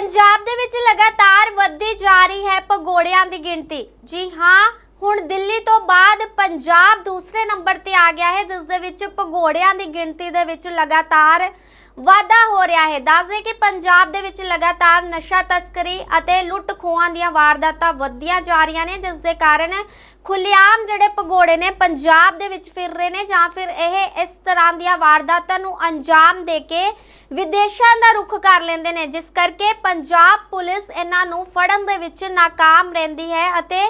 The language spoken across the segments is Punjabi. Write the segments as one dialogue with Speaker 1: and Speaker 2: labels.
Speaker 1: ਪੰਜਾਬ ਦੇ ਵਿੱਚ ਲਗਾਤਾਰ ਵੱਧਦੀ ਜਾ ਰਹੀ ਹੈ ਪਗੋੜਿਆਂ ਦੀ ਗਿਣਤੀ। ਜੀ ਹਾਂ, ਹੁਣ ਦਿੱਲੀ ਤੋਂ ਬਾਅਦ ਪੰਜਾਬ ਦੂਸਰੇ ਨੰਬਰ ਤੇ ਆ ਗਿਆ ਹੈ, ਜਿਸ ਦੇ ਵਿੱਚ ਪਗੋੜਿਆਂ ਦੀ ਗਿਣਤੀ ਦੇ ਵਿੱਚ ਲਗਾਤਾਰ ਵਾਧਾ ਹੋ ਰਿਹਾ ਹੈ। ਦੱਸਦੇ ਕਿ ਪੰਜਾਬ ਦੇ ਵਿੱਚ ਲਗਾਤਾਰ ਨਸ਼ਾ ਤਸਕਰੀ ਅਤੇ ਲੁੱਟ ਖੋਹਾਂ ਦੀਆਂ ਵਾਰਦਾਤਾਂ ਵੱਧਦੀਆਂ ਜਾ ਰਹੀਆਂ ਨੇ, ਜਿਸ ਦੇ ਕਾਰਨ ਖੁੱਲੇਆਮ ਜਿਹੜੇ ਪਗੋੜੇ ਨੇ ਪੰਜਾਬ ਦੇ ਵਿੱਚ ਫਿਰ ਰਹੇ ਨੇ ਜਾਂ ਫਿਰ ਇਹ ਇਸ ਤਰ੍ਹਾਂ ਦੀਆਂ ਵਾਰਦਾਤਾਂ ਨੂੰ ਅੰਜਾਮ ਦੇ ਕੇ ਵਿਦੇਸ਼ਾਂ ਦਾ ਰੁਖ ਕਰ ਲੈਂਦੇ ਨੇ। ਜਿਸ ਕਰਕੇ ਪੰਜਾਬ ਪੁਲਿਸ ਇਹਨਾਂ ਨੂੰ ਫੜਨ ਦੇ ਵਿੱਚ ناکਾਮ ਰਹਿੰਦੀ ਹੈ ਅਤੇ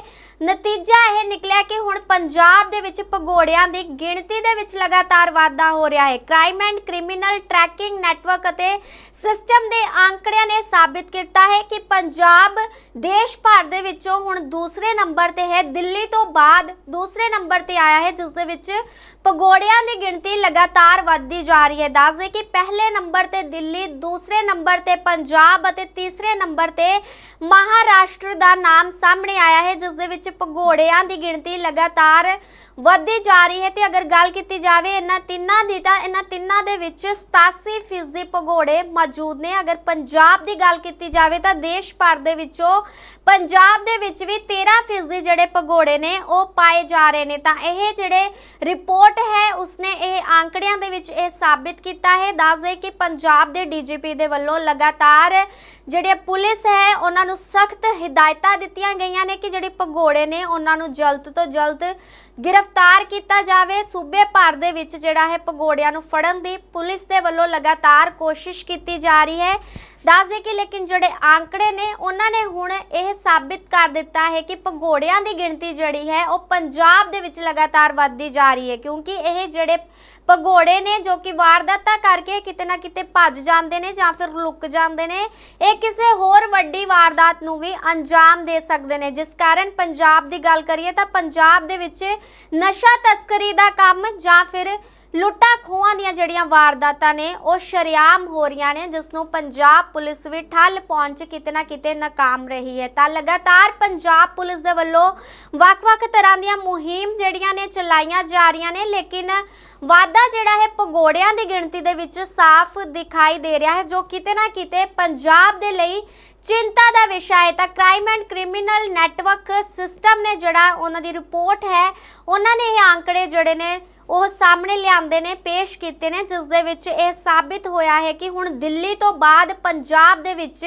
Speaker 1: ਨਤੀਜਾ ਇਹ ਨਿਕਲਿਆ ਕਿ ਹੁਣ ਪੰਜਾਬ ਦੇ ਵਿੱਚ ਪਗੋੜਿਆਂ ਦੀ ਗਿਣਤੀ ਦੇ ਵਿੱਚ ਲਗਾਤਾਰ ਵਾਧਾ ਹੋ ਰਿਹਾ ਹੈ। Crime and criminal tracking network ਅਤੇ ਸਿਸਟਮ ਦੇ ਅੰਕੜਿਆਂ ਨੇ ਸਾਬਿਤ ਕੀਤਾ ਹੈ ਕਿ ਪੰਜਾਬ ਦੇਸ਼ ਭਰ ਦੇ ਵਿੱਚੋਂ ਹੁਣ ਦੂਸਰੇ ਨੰਬਰ ਤੇ ਹੈ। ਦਿੱਲੀ ਤੋਂ ਬਾਅਦ ਦੂਸਰੇ ਨੰਬਰ ਤੇ ਆਇਆ ਹੈ ਜਿਸ ਦੇ ਵਿੱਚ ਪਗੋੜਿਆਂ ਦੀ ਗਿਣਤੀ ਲਗਾਤਾਰ ਵੱਧਦੀ ਜਾ ਰਹੀ ਹੈ। ਦੱਸਦੇ ਕਿ ਪਹਿਲੇ ਨੰਬਰ ਤੇ ਦਿੱਲੀ, ਦੂਸਰੇ ਨੰਬਰ ਤੇ ਪੰਜਾਬ ਅਤੇ ਤੀਸਰੇ ਨੰਬਰ ਤੇ ਮਹਾਰਾਸ਼ਟਰ ਦਾ ਨਾਮ ਸਾਹਮਣੇ ਆਇਆ ਹੈ ਜਿਸ ਦੇ ਵਿੱਚ ਪਗੋੜਿਆਂ ਦੀ ਗਿਣਤੀ ਲਗਾਤਾਰ ਵੱਧਦੀ ਜਾ ਰਹੀ ਹੈ। ਤੇ ਅਗਰ ਗੱਲ ਕੀਤੀ ਜਾਵੇ ਇਹਨਾਂ ਤਿੰਨਾਂ ਦੀ, ਤਾਂ ਇਹਨਾਂ ਤਿੰਨਾਂ ਦੇ ਵਿੱਚ 87% ਪਗੋੜੇ ਮੌਜੂਦ ਨੇ। ਅਗਰ ਪੰਜਾਬ ਦੀ ਗੱਲ ਕੀਤੀ ਜਾਵੇ, ਤਾਂ ਦੇਸ਼ ਭਰ ਦੇ ਵਿੱਚੋਂ ਪੰਜਾਬ ਦੇ ਵਿੱਚ ਵੀ 13% ਜਿਹੜੇ ਪਗੋੜੇ ਨੇ ਉਹ ਪਾਏ ਜਾ ਰਹੇ ਨੇ। ਤਾਂ ਇਹ ਜਿਹੜੇ ਰਿਪੋਰਟ ਹੈ, ਉਸਨੇ ਇਹ ਆંકੜਿਆਂ ਦੇ ਵਿੱਚ ਇਹ ਸਾਬਿਤ ਕੀਤਾ ਹੈ। ਦੱਸਦੇ ਕਿ ਪੰਜਾਬ ਦੇ ਡੀਜੀਪੀ ਦੇ ਵੱਲੋਂ ਲਗਾਤਾਰ ਜਿਹੜੇ ਪੁਲਿਸ ਹੈ, ਉਹਨਾਂ ਨੂੰ ਸਖਤ ਹਦਾਇਤਾਂ ਦਿੱਤੀਆਂ ਗਈਆਂ ਨੇ ਕਿ ਜਿਹੜੇ ਪਗੋੜੇ ਨੇ, ਉਹਨਾਂ ਨੂੰ ਜਲਦ ਤੋਂ ਜਲਦ ਗ੍ਰਿਫਤਾਰ ਕੀਤਾ ਜਾਵੇ। ਸੂਬੇ ਭਰ ਦੇ ਵਿੱਚ ਜਿਹੜਾ ਹੈ ਪਗੋੜਿਆਂ ਨੂੰ ਫੜਨ ਦੀ ਪੁਲਿਸ ਦੇ ਵੱਲੋਂ ਲਗਾਤਾਰ ਕੋਸ਼ਿਸ਼ ਕੀਤੀ ਜਾ ਰਹੀ ਹੈ। ਦੱਸਦੇ ਕਿ ਲੇਕਿਨ ਜਿਹੜੇ ਆંકੜੇ ਨੇ, ਉਹਨਾਂ ਨੇ ਹੁਣ ਇਹ ਸਾਬਿਤ ਕਰ ਦਿੱਤਾ ਹੈ ਕਿ ਪਗੋੜਿਆਂ ਦੀ ਗਿਣਤੀ ਜਿਹੜੀ ਹੈ, ਉਹ ਪੰਜਾਬ ਦੇ ਵਿੱਚ ਲਗਾਤਾਰ ਵੱਧਦੀ ਜਾ ਰਹੀ ਹੈ, ਕਿਉਂਕਿ ਇਹ ਜਿਹੜੇ ਪਗੋੜੇ ਨੇ, ਜੋ ਕਿ ਵਾਰਦਾਤਾਂ ਕਰਕੇ ਕਿਤੇ ਨਾ ਕਿਤੇ ਭੱਜ ਜਾਂਦੇ ਨੇ ਜਾਂ ਫਿਰ ਲੁੱਕ ਜਾਂਦੇ ਨੇ, ਇਹ ਕਿਸੇ ਹੋਰ ਵੱਡੀ ਵਾਰਦਾਤ ਨੂੰ ਵੀ ਅੰਜਾਮ ਦੇ ਸਕਦੇ ਨੇ। ਜਿਸ ਕਾਰਨ ਪੰਜਾਬ ਦੀ ਗੱਲ ਕਰੀਏ ਤਾਂ ਪੰਜਾਬ ਦੇ ਵਿੱਚ ਨਸ਼ਾ ਤਸਕਰੀ ਦਾ ਕੰਮ ਜਾਂ ਫਿਰ ਲੁੱਟਾਂ ਖੋਹਾਂ ਦੀਆਂ ਜਿਹੜੀਆਂ ਵਾਰਦਾਤਾਂ ਨੇ, ਉਹ ਸ਼ਰੇਆਮ ਹੋ ਰਹੀਆਂ ਨੇ ਜਿਸ ਨੂੰ ਪੰਜਾਬ ਪੁਲਿਸ ਵੀ ਠੱਲ ਪਹੁੰਚ ਕਿਤੇ ਨਾ ਕਿਤੇ ਨਾਕਾਮ ਰਹੀ ਹੈ। ਤਾਂ ਲਗਾਤਾਰ ਪੰਜਾਬ ਪੁਲਿਸ ਦੇ ਵੱਲੋਂ ਵੱਖ-ਵੱਖ ਤਰ੍ਹਾਂ ਦੀਆਂ ਮੁਹਿੰਮ ਜਿਹੜੀਆਂ ਨੇ ਚਲਾਈਆਂ ਜਾ ਰਹੀਆਂ ਨੇ, ਲੇਕਿਨ ਵਾਧਾ ਜਿਹੜਾ ਹੈ, ਪਗੋੜਿਆਂ ਦੀ ਗਿਣਤੀ ਦੇ ਵਿੱਚ ਸਾਫ਼ ਦਿਖਾਈ ਦੇ ਰਿਹਾ ਹੈ, ਜੋ ਕਿਤੇ ਨਾ ਕਿਤੇ ਪੰਜਾਬ ਦੇ ਲਈ ਚਿੰਤਾ ਦਾ ਵਿਸ਼ਾ ਹੈ। ਤਾਂ crime and criminal network system ਨੇ ਜਿਹੜਾ ਉਹਨਾਂ ਦੀ ਰਿਪੋਰਟ ਹੈ, ਉਹਨਾਂ ਨੇ ਇਹ ਆંકੜੇ ਜਿਹੜੇ ਨੇ ਉਹ ਸਾਹਮਣੇ ਲਿਆਂਦੇ ਨੇ, ਪੇਸ਼ ਕੀਤੇ ਨੇ, ਜਿਸ ਦੇ ਵਿੱਚ ਇਹ ਸਾਬਿਤ ਹੋਇਆ ਹੈ ਕਿ ਹੁਣ ਦਿੱਲੀ ਤੋਂ ਬਾਅਦ ਪੰਜਾਬ ਦੇ ਵਿੱਚ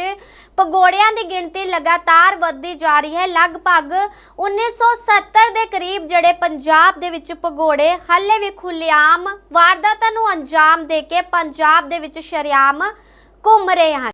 Speaker 1: ਪਗੋੜਿਆਂ ਦੀ ਗਿਣਤੀ ਲਗਾਤਾਰ ਵੱਧਦੀ ਜਾ ਰਹੀ ਹੈ। ਲਗਭਗ 1970 ਦੇ ਕਰੀਬ ਜਿਹੜੇ ਪੰਜਾਬ ਦੇ ਵਿੱਚ ਪਗੋੜੇ ਹਾਲੇ ਵੀ ਖੁੱਲ੍ਹੇਆਮ, ਵਾਰਦਾਤਾਂ ਨੂੰ ਅੰਜਾਮ ਦੇ ਕੇ ਪੰਜਾਬ ਦੇ ਵਿੱਚ ਸ਼ਰੇਆਮ ਘੁੰਮ ਰਹੇ ਹਨ।